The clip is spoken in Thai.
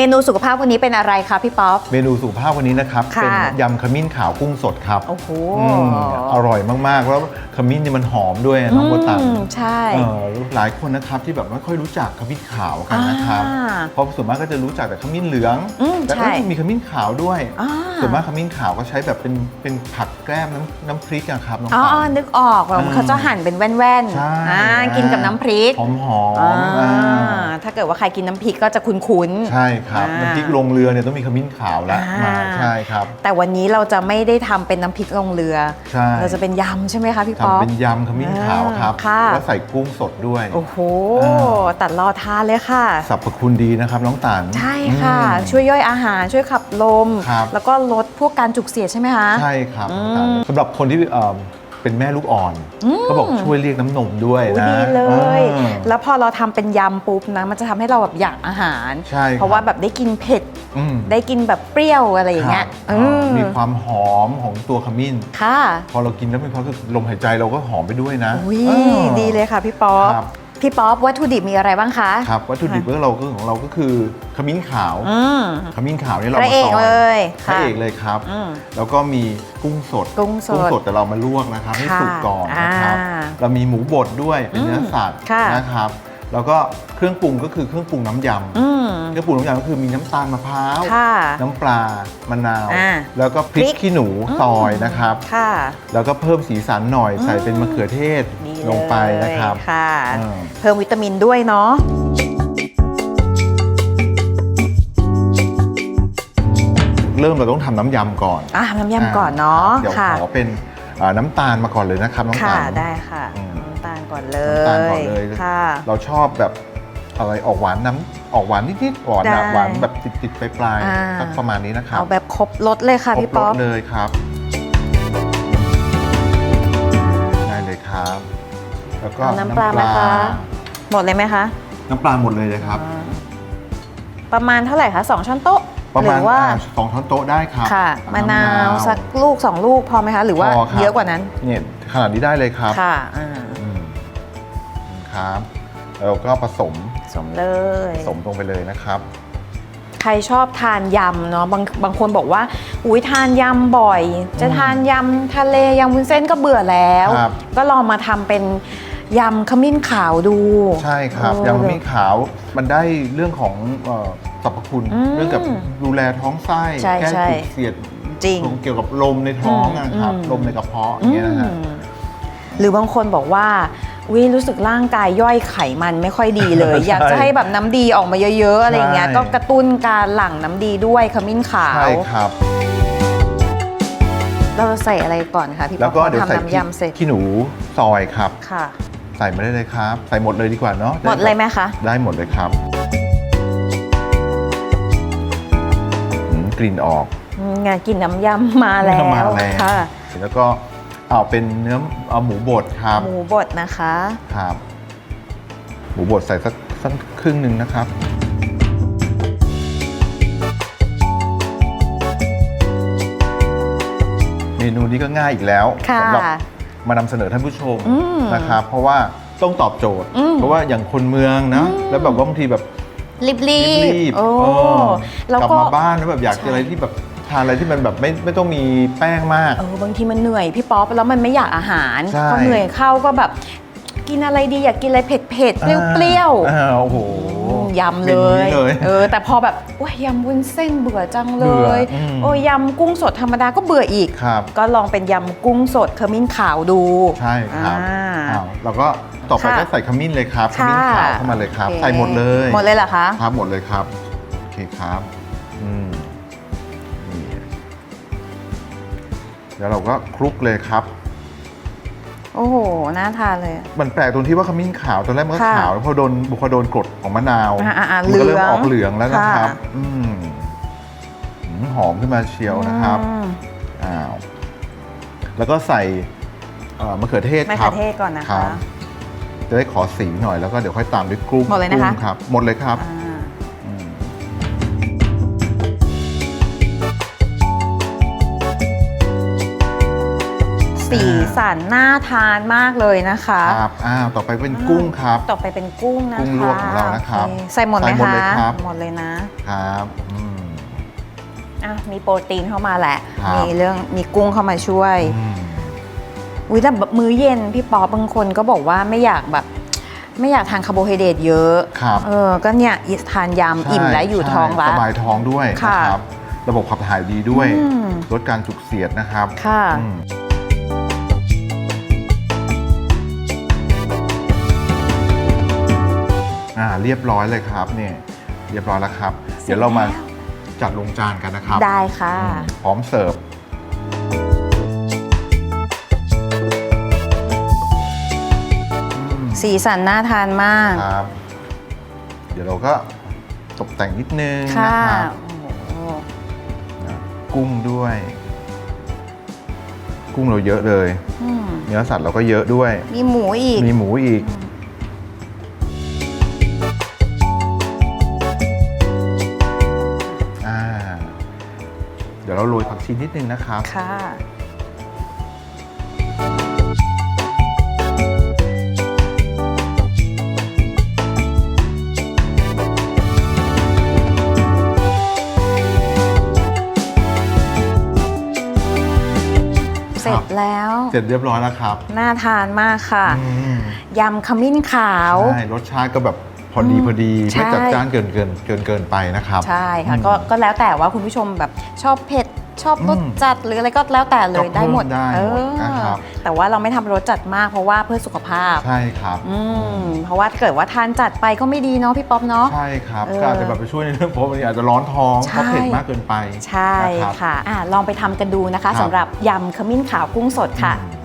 เมนูสุขภาพวันนี้เป็นอะไรคะพี่ป๊อป เมนูสุขภาพวันนี้นะครับ ค่ะเป็นยำขมิ้นขาวกุ้งสดครับโอ้โหอืมอร่อยมากๆ แล้วขมิ้นนี่มันหอมด้วยน้องโบตันอืมใช่ เอ่อหลายคนนะครับที่แบบไม่ค่อยรู้จักขมิ้นขาวกันนะครับอ่าเพราะส่วนมากก็จะรู้จักแต่ขมิ้นเหลืองอืมแต่ใช่ เอ้ยมีขมิ้นขาวด้วย อ่าส่วนมากขมิ้นขาวก็ใช้แบบเป็นเป็นผักแกล้มน้ำน้ำพริกอะครับน้องอ๋อปัน นึกออกแบบอ่าเขาจะหั่นเป็นแว่นใช่ ๆอ่ากินกับน้ำพริกหอมหอมอ่าถ้าเกิดว่าใครกินน้ำพริกก็จะคุ้นๆ ใช่ครับอ่าน้ำพริกลงเรือเนี่ยต้องมีขมิ้นขาวแล้วอ่าม มาใช่ครับ แต่วันนี้เราจะไม่ได้ทำเป็นน้ำพริกลงเรือ ใช่ เราจะเป็นยำใช่ไหมคะพี่ป๊อทำป เป็นยำขมิ้นขาวครับ ค่ะ แล้วใส่กุ้งสดด้วย โอ้โห อ่าตัดรอทานเลยค่ะ สรรพคุณดีนะครับน้องตันใช่ค่ะ อืม ช่วยย่อยอาหารช่วยขับลม ครับ แล้วก็ลดพวกการจุกเสียดใช่ไหมคะ ใช่ครับอืน้องมตันสำหรับคนที่เอ่อ เป็นแม่ลูกอ่อนเขาบอกช่วยเรียกน้ำนมด้วยโอ้นะดีเลยอ่าแล้วพอเราทำเป็นยำปุ๊บนะมันจะทำให้เราแบบอยากอาหารใช่ครับเพราะว่าแบบได้กินเผ็ดอืมได้กินแบบเปรี้ยวอะไรอย่างเงี้ยครับอืมมีความหอมของตัวขมิ้นค่ะ พอเรากินแล้วมีความรู้สึกลมหายใจเราก็หอมไปด้วยนะอุ้ยอ่าดีเลยค่ะพี่ป๊อปครับ พี่ป๊อปวัตถุดิบมีอะไรบ้างคะ ครับวัตถุดิบของเราก็ของเราก็คือขมิ้นขาวอืมขมิ้นขาวนี่เราพระมาเอกซอยเลยพระค่ะ เอกเลยครับ อืม แล้วก็มีกุ้งสดกุ้งสดกุ้งสดแต่เรามาลวกนะครับให้ค่ะสุกก่อนนะครับ อ่าเรามีหมูบดด้วยเป็นเนื้อสัตว์ค่ะ นะครับ แล้วก็เครื่องปรุงก็คือเครื่องปรุงน้ำยำอืมเครื่องปรุงน้ำยำก็คือมีน้ำตาลมะพร้าว ค่ะ น้ำปลามะนาว อ่าแล้วก็พริพริกกขี้หนูซอยนะครับ ค่ะ แล้วก็เพิ่มสีสันหน่อยใส่เป็นมะเขือเทศ ดี ลงไปนะครับเลยค่ะอืมเพิ่มวิตามินด้วยเนาะเริ่มเราต้องทำน้ำยำก่อนอะน้ำยำก่อนเนาะเดี๋ยวค่ะ ขอเป็นอ่าน้ำตาลมาก่อนเลยนะครับน้องค่ะตาล ได้ค่ะอืมน้ำตาลก่อนเลน้ำตาลก่อนยเลย ค่ะ เราชอบแบบอะไรออกหวานน้ำออกหวานนิดๆหวานได้แบบหวานแบบติดๆปลายอ่าๆสักประมาณนี้นะครับเอาแบบครบรสเลยค่ะครพี่บรป๊อสปเลยครับ ได้เลยครับ แล้วก็เอาน้ำปลาไหมคะ หมดเลยไหมคะ น้ำปลาหมดเลยเลยครับอ่าประมาณเท่าไหร่คะสองช้อนโต๊ะประหมารืณอว่า อ่าสองช้อนโต๊ะได้ครับค่ะอ่มะนาวสักลูกสองลูกพอไหมคะ หรือว่าพครับเยอะกว่านั้น เนี่ยขนาดนี้ได้เลยครับค่ะอ่าอืมครับแล้วก็ผสมสมเลย ผสมลงไปเลยนะครับ ใครชอบทานยำเนาะบางบางคนบอกว่าอุ้ยทานยำบ่อย จะทานยำทะเลยำวุ้นเส้นก็เบื่อแล้ว ครับก็ลองมาทำเป็น ยำขมิ้นขาวดู ใช่ครับโอ้ยางขมิ้นขาวมันได้เรื่องของเอ่อสรรพคุณ อืมเรื่องกับดูแลท้องไส้ใช่แก้ใช่จุกเสียดจริงเกี่ยวกับลมในท้องอืมนะครับอืม ลมในกระเพาะอย่างเงี้ยนะฮะ อืมหรือบางคนบอกว่าวิรู้สึกร่างกายย่อยไขมันไม่ค่อยดีเลยใช่อยากจะให้แบบน้ำดีออกมาเยอะๆอะไรอย่างเงี้ย ใช่ ก็กระตุ้นการหลั่งน้ำดีด้วยขมิ้นขาวใช่ครับ เราใส่อะไรก่อนคะพี่ป๊แล้อวปก็พอเดี๋ยวใส่ทำน้ำยำเสร็จขี้หนูซอยครับ ค่ะ ใส่มาได้เลยครับ ใส่หมดเลยดีกว่าเนาะหมดเลยไหมคะได้หมดเลยครับอืมกลิ่นออกอืมงานกินน้ำยำมาแล้วมาแล้วค่ะแล้วก็เอาเป็นเนื้อเอาหมูบดครับหมูบดนะคะครับ หมูบดใส่สักสักครึ่งหนึ่งนะครับเมนูนี้ก็ง่ายอีกแล้วค่ะสำหรับ มานำเสนอท่านผู้ชมอืมนะครับเพราะว่าต้องตอบโจทย์อืมเพราะว่าอย่างคนเมืองนะอืมแล้วแบบว่าบางทีแบบรีบรีรีบๆโอ้เออแล้วกลับก็มาบ้านแล้วแบบอยากใช่กินอะไรที่แบบทานอะไรที่มันแบบไม่ไม่ต้องมีแป้งมากเออบางทีมันเหนื่อยพี่ป๊อปแล้วมันไม่อยากอาหารใช่พอเหนื่อยเข้าก็แบบ กินอะไรดีอยากกินอะไรเผ็ดเผ็ดๆเปรี้ยวอ่าโอ้โหๆยำเลมนูยนี้เลยเออแต่พอแบบโอ้ยยำวุ้นเส้นเบื่อจังเลเบื่อยอืม โอ้ยยำกุ้งสดธรรมดาก็เบื่ออีก ครับ ก็ลองเป็นยำกุ้งสดขมิ้นขาวดูใช่ครับอ่า อ้าวแล้วก็ต่อไปค่ะก็ใส่ขมิ้นเลยครับขมิ้นขาวเข้ามาเลยครับ โอเคใส่หมดเลยหมดเลยเหรอคะ ครับหมดเลยครับโอเคครับอืมนี่แล้วเราก็คลุกเลยครับ โอ้โห น่าทานเลย มันแปลกตรงที่ว่าขมิ้นขาวตอนแรกมันก็ค่ะขาวแล้วพอโดนพอโดนกรดของมะนาวอ่าอ่าอ่ามัก็เริ่เหลืมองออกเหลืองแล้วนะครับ ค่ะ อืมหืมหอมขึ้นมาเชียวนะครับอืมอ้าวแล้วก็ใส่เอ่อมะเขือเทศมะคเขืรัอบเทศก่อนนะครัคะ บจะได้ขอสีหน่อยแล้วก็เดี๋ยวค่อยตามด้วยกุ้งหมดเลยนะคะ กุ้งครับหมดเลยครับ อ่า สีสันน่าทานมากเลยนะคะครับอ้าวต่อไปเป็นกุ้งครับ ต่อไปเป็นกุ้งนะคะกุ้งลวกของเรานะครับโอเใส่หมดไหมใส่หมดคะเลยครับหมดเลยนะครับอืมอะมีโปรตีนเข้ามาแหละครับมีเรื่องมีกุ้งเข้ามาช่วยอืมอุ้ยแต่แบบมื้อเย็นพี่ป๊อปบางคนก็บอกว่าไม่อยากแบบ ไม่อยากทานคาร์โบไฮเดรตเยอะครับเออ ก็เนี่ยทานยำอิ่มและอยู่ท้องใช่ละสบายท้องด้วยค่ะนะครับ ระบบขับถ่ายดีด้วยอืมลดการจุกเสียดนะครับ ค่ะ เรียบร้อยเลยครับเนี่ยเรียบร้อยแล้วครับ เดี๋ยวเรามาจัดลงจานกันนะครับได้ค่ะอืมพร้อมเสิร์ฟอืมสีสันน่าทานมากครับ เดี๋ยวเราก็ตกแต่งนิดนึงค่ะนะครับโอ้โหนะกุ้งด้วย กุ้งเราเยอะเลยอืมเนื้อสัตว์เราก็เยอะด้วย มีหมูอีก มีหมูอีก ดี๋ยวเราโรยผักชีนิดนึงนะครับค่ะ เสร็จแล้ว เสร็จเรียบร้อยแล้วครับน่าทานมากค่ะ อืมยำขมิ้นขาว ใช่รสชาติก็แบบ พอดีพอดีใช่ ไม่จัดจ้านเกินเกินเกินเกินไปนะครับ ใช่ค่ะอืมก็ก็แล้วแต่ว่าคุณผู้ชมแบบชอบเผ็ดชอบรสอืมจัดหรืออะไรก็แล้วแต่เลยก็ได้หมดเพิ่มได้หมดเออนะครับ แต่ว่าเราไม่ทำรสจัดมากเพราะว่าเพื่อสุขภาพใช่ครับอืมเพราะว่าเกิดว่าทานจัดไปก็ไม่ดีเนาะพี่ป๊อปเนาะ ใช่ครับเออก็อาจจะแบบไปช่วยในเรื่องเพราะบางทีอาจจะร้อนท้องใช่ เพราะเผ็ดมากเกินไปใช่นะครับ ค่ะอะลองไปทำกันดูนะคะครับ สำหรับยำขมิ้นขาวกุ้งสดค่ะ อืม